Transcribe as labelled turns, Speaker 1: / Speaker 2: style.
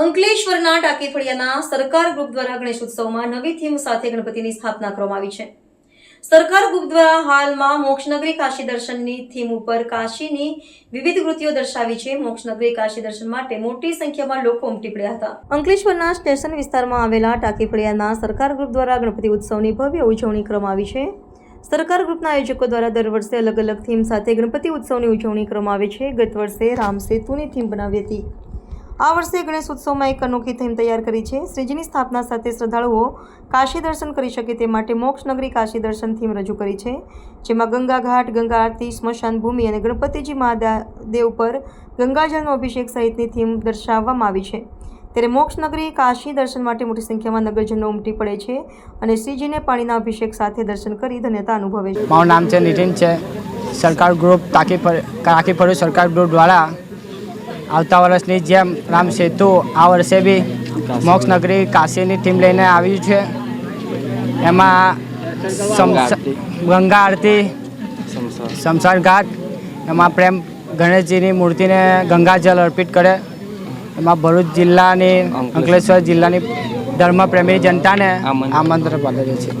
Speaker 1: અંકલેશ્વરના ટાકેફળિયાના સરકાર ગ્રુપ દ્વારા ગણેશ ઉત્સવમાં નવી થીમ સાથે ગણપતિની સ્થાપના કરવામાં આવી છે. સરકાર ગ્રુપ દ્વારા હાલમાં મોક્ષનગરી કાશી દર્શનની થીમ ઉપર કાશીની વિવિધ કૃતિઓ દર્શાવી છે. મોક્ષનગરી કાશી દર્શન માટે મોટી સંખ્યામાં લોકો ઉમટી પડ્યા હતા. અંકલેશ્વરના સ્ટેશન વિસ્તારમાં આવેલા ટાંકીફળિયાના સરકાર ગ્રુપ દ્વારા ગણપતિ ઉત્સવની ભવ્ય ઉજવણી કરવામાં આવી છે. સરકાર ગ્રુપના આયોજકો દ્વારા દર વર્ષે અલગ અલગ થીમ સાથે ગણપતિ ઉત્સવની ઉજવણી કરવામાં આવે છે. ગત વર્ષે રામ સેતુની થીમ બનાવી હતી. આ વર્ષે ગણેશ ઉત્સવમાં એક અનોખી થીમ તૈયાર કરી છે. શ્રીજીની સ્થાપના સાથે શ્રદ્ધાળુઓ કાશી દર્શન કરી શકે તે માટે મોક્ષનગરી કાશી દર્શન થીમ રજૂ કરી છે. જેમાં ગંગા ઘાટ, ગંગા આરતી, સ્મશાન ભૂમિ અને ગણપતિજી મહાદેવ પર ગંગાજળનો અભિષેક સહિતની થીમ દર્શાવવામાં આવી છે. ત્યારે મોક્ષનગરી કાશી દર્શન માટે મોટી સંખ્યામાં નગરજનો ઉમટી પડે છે અને શ્રીજીને પાણીના અભિષેક સાથે દર્શન કરી ધન્યતા અનુભવે છે.
Speaker 2: મારું નામ છે નીતિન છે. સરકાર ગ્રુપ તાકી પર તાકી ફરું સરકાર ગ્રુપ દ્વારા આવતા વર્ષની જેમ રામ સેતુ આ વર્ષે બી મોક્ષનગરી કાશીની થીમ લઈને આવ્યું છે. એમાં સમસ- ગંગા આરતી સમસાર ઘાટ એમાં પ્રેમ ગણેશજીની મૂર્તિને ગંગાજળ અર્પિત કરે. એમાં ભરૂચ જિલ્લાની અંકલેશ્વર જિલ્લાની ધર્મપ્રેમી જનતાને આમંત્રણ પાઠવે છીએ.